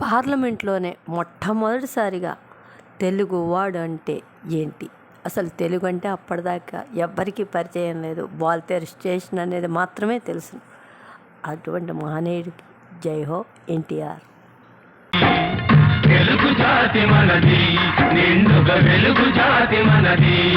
పార్లమెంట్లోనే మొట్టమొదటిసారిగా తెలుగు వాడు అంటే ఏంటి? అసలు తెలుగు అంటే అప్పటిదాకా ఎవ్వరికీ పరిచయం లేదు. బాల్తేర్ స్టేషన్ అనేది మాత్రమే తెలుసు. అటువంటి మహనీయుడికి జై హో ఎన్టీఆర్. తెలుగు జాతి మనది నిండుగా వెలుగు జాతి మనది.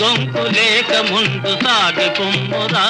గొంకు లేక ముందు సాగి పొమ్మురా